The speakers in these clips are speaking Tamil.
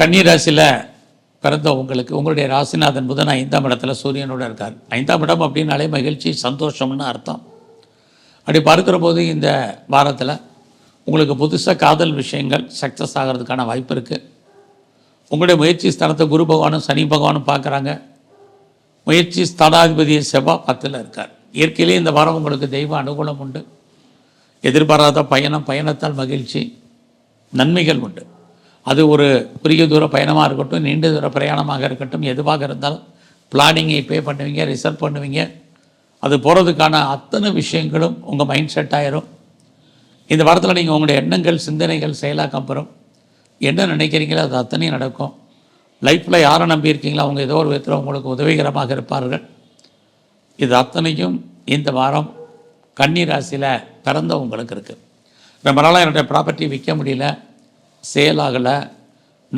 கன்னிராசியில் பிறந்த உங்களுக்கு உங்களுடைய ராசிநாதன் புதன் ஐந்தாம் இடத்துல சூரியனோட இருக்கார். ஐந்தாம் இடம் அப்படின்னாலே மகிழ்ச்சி சந்தோஷம்னு அர்த்தம். அப்படி பார்க்குற போது இந்த வாரத்தில் உங்களுக்கு புதுசாக காதல் விஷயங்கள் சக்ஸஸ் ஆகிறதுக்கான வாய்ப்பு இருக்குது உங்களுடைய முயற்சி ஸ்தானத்தை குரு பகவானும் சனி பகவானும் பார்க்குறாங்க. முயற்சி ஸ்தானாதிபதியை செவ்வாய் பத்தில் இருக்கார். இயற்கையிலே இந்த வாரம் உங்களுக்கு தெய்வ அனுகூலம் உண்டு. எதிர்பாராத பயணம் பயணத்தால் மகிழ்ச்சி நன்மைகள் உண்டு. அது ஒரு குறுகிய தூர பயணமாக இருக்கட்டும் நீண்ட தூர பிரயாணமாக இருக்கட்டும் எதுவாக இருந்தாலும் பிளானிங்கை பே பண்ணுவீங்க ரிசர்வ் பண்ணுவீங்க. அது போகிறதுக்கான அத்தனை விஷயங்களும் உங்கள் மைண்ட் செட் ஆயிரும் இந்த வாரத்தில் நீங்கள் உங்களுடைய எண்ணங்கள் சிந்தனைகள் செயலாக்கம் பெறும். என்ன நினைக்கிறீங்களோ அது அத்தனையும் நடக்கும். லைஃப்பில் யாரை நம்பி இருக்கீங்களோ அவங்க ஏதோ ஒரு விதத்தில் உங்களுக்கு உதவிகரமாக இருப்பார்கள். இது அத்தனையும் இந்த வாரம் கன்னி ராசியில் பிறந்த உங்களுக்கு இருக்குது ரொம்ப நாளாக என்னுடைய ப்ராப்பர்ட்டி விற்க முடியல. சேல் ஆகலை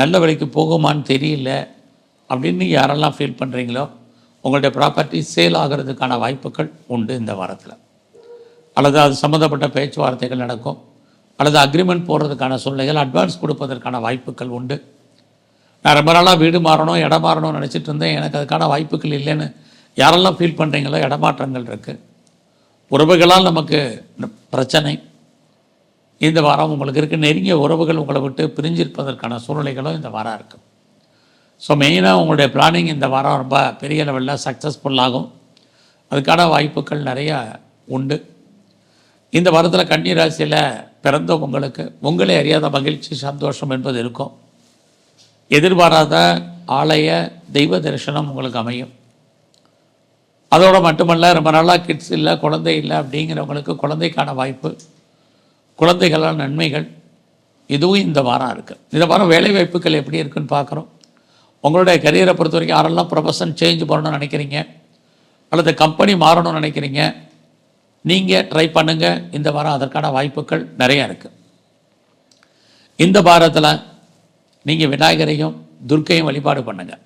நல்ல விலைக்கு போகுமான்னு தெரியல அப்படின்னு யாரெல்லாம் ஃபீல் பண்ணுறீங்களோ உங்களுடைய ப்ராப்பர்ட்டி சேல் ஆகிறதுக்கான வாய்ப்புகள் உண்டு இந்த வாரத்தில். அல்லது அது சம்மந்தப்பட்ட பேச்சுவார்த்தைகள் நடக்கும் அல்லது அக்ரிமெண்ட் போடுறதுக்கான சூழ்நிலைகள் அட்வான்ஸ் கொடுப்பதற்கான வாய்ப்புகள் உண்டு. நான் ரொம்ப நாளாக வீடு மாறணும் இடம் மாறணும்னு நினச்சிட்டு இருந்தேன். எனக்கு அதுக்கான வாய்ப்புகள் இல்லைன்னு யாரெல்லாம் ஃபீல் பண்ணுறீங்களோ இடமாற்றங்கள் இருக்குது உறவுகளால் நமக்கு பிரச்சனை. இந்த வாரம் உங்களுக்கு இருக்க. நெருங்கிய உறவுகள் உங்களை விட்டு பிரிஞ்சிருப்பதற்கான சூழ்நிலைகளும் இந்த வாரம் இருக்குது ஸோ மெயினாக உங்களுடைய பிளானிங் இந்த வாரம் ரொம்ப பெரிய லெவலில் சக்ஸஸ்ஃபுல்லாகும் அதுக்கான வாய்ப்புகள் நிறையா உண்டு. இந்த வாரத்தில் கன்னி ராசியில் பிறந்த உங்களுக்கு அறியாத மகிழ்ச்சி சந்தோஷம் என்பது இருக்கும். எதிர்பாராத ஆலய தெய்வ தரிசனம் உங்களுக்கு அமையும். அதோடு மட்டுமல்ல ரொம்ப நாளாக கிட்ஸ் இல்லை குழந்தை இல்லை அப்படிங்கிறவங்களுக்கு குழந்தைக்கான வாய்ப்பு. குழந்தைகளால் நன்மைகள். இதுவும் இந்த வாரம் இருக்குது இந்த வாரம் வேலை வாய்ப்புகள் எப்படி இருக்குன்னு பார்க்குறோம். உங்களுடைய கரியரை பொறுத்த வரைக்கும் யாரெல்லாம் ப்ரொஃபஷன் சேஞ்ச் பண்ணணும்னு நினைக்கிறீங்க? அல்லது கம்பெனி மாறணும்னு நினைக்கிறீங்க? நீங்கள் ட்ரை பண்ணுங்கள் இந்த வாரம் அதற்கான வாய்ப்புகள் நிறையா இருக்குது இந்த வாரத்தில் நீங்கள் விநாயகரையும் துர்க்கையும் வழிபாடு பண்ணுங்கள்